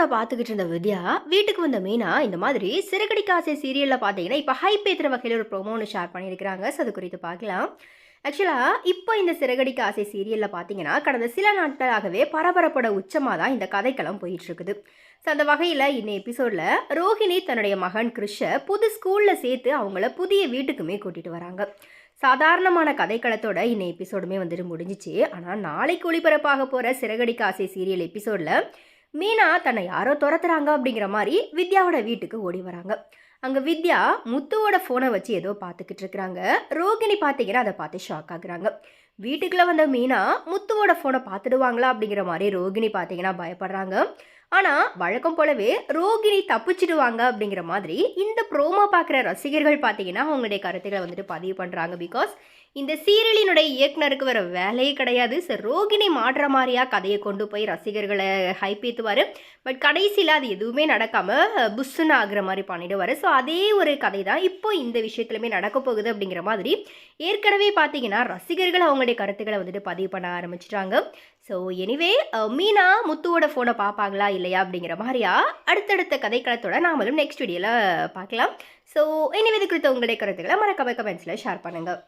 ஃபோனை பார்த்துக்கிட்டு இருந்த வித்யா வீட்டுக்கு வந்த மீனா இந்த மாதிரி சிறுகடி காசை சீரியலில் பார்த்தீங்கன்னா இப்போ ஹைப் ஏற்றுற வகையில் ஒரு ப்ரோமோ ஒன்று ஷேர் பண்ணியிருக்கிறாங்க. ஸோ அது குறித்து பார்க்கலாம். ஆக்சுவலாக இப்போ இந்த சிறகடி காசை சீரியலில் பார்த்தீங்கன்னா கடந்த சில நாட்களாகவே பரபரப்போட உச்சமாக தான் இந்த கதைக்களம் போயிட்டுருக்குது. ஸோ அந்த வகையில் இந்த எபிசோடில் ரோஹிணி தன்னுடைய மகன் கிருஷை புது ஸ்கூலில் சேர்த்து அவங்கள புதிய வீட்டுக்குமே கூட்டிகிட்டு வராங்க. சாதாரணமான கதைக்களத்தோட இன்னை எபிசோடுமே வந்துட்டு முடிஞ்சிச்சு. ஆனால் நாளைக்கு ஒளிபரப்பாக போகிற சிறகடி காசை சீரியல் எபிசோடில் மீனா தன்னை யாரோ துரத்துறாங்க அப்படிங்கிற மாதிரி வித்யாவோட வீட்டுக்கு ஓடி வராங்க. அங்கே வித்யா முத்துவோட ஃபோனை வச்சு ஏதோ பார்த்துக்கிட்டு இருக்கிறாங்க. ரோகிணி பார்த்தீங்கன்னா அதை பார்த்து ஷாக் ஆகுறாங்க. வீட்டுக்குள்ளே வந்த மீனா முத்துவோட ஃபோனை பார்த்துடுவாங்களா அப்படிங்கிற மாதிரி ரோகிணி பார்த்தீங்கன்னா பயப்படுறாங்க. ஆனால் வழக்கம் போலவே ரோகிணி தப்பிச்சிடுவாங்க அப்படிங்கிற மாதிரி இந்த ப்ரோமோ பார்க்குற ரசிகர்கள் பார்த்தீங்கன்னா அவங்களுடைய கருத்துக்களை வந்துட்டு பதிவு பண்ணுறாங்க பிகாஸ் இந்த சீரியலினுடைய இயக்குனருக்கு வர வேலையே கிடையாது. சார் ரோகிணி மாடுற மாதிரியா கதையை கொண்டு போய் ரசிகர்களை ஹைப் ஏற்றுவார் பட் கடைசியில் அது எதுவுமே நடக்காமல் புஷ்ஷுன்னு ஆகுற மாதிரி பண்ணிடுவார். ஸோ அதே ஒரு கதை தான் இப்போ இந்த விஷயத்துலையுமே நடக்க போகுது அப்படிங்கிற மாதிரி ஏற்கனவே பார்த்தீங்கன்னா ரசிகர்கள் அவங்களுடைய கருத்துக்களை வந்துட்டு பதிவு பண்ண ஆரம்பிச்சிட்டாங்க. ஸோ எனிவே மீனா முத்துவோட ஃபோனை பார்ப்பாங்களா இல்லையா அப்படிங்கிற மாதிரியா அடுத்தடுத்த கதைக்களத்தோட நாமளும் நெக்ஸ்ட் வீடியோவில் பார்க்கலாம் ஸோ எனிவே இது குறித்த உங்களுடைய கருத்துக்களை மறக்காம கமெண்ட்ஸில் ஷேர் பண்ணுங்கள்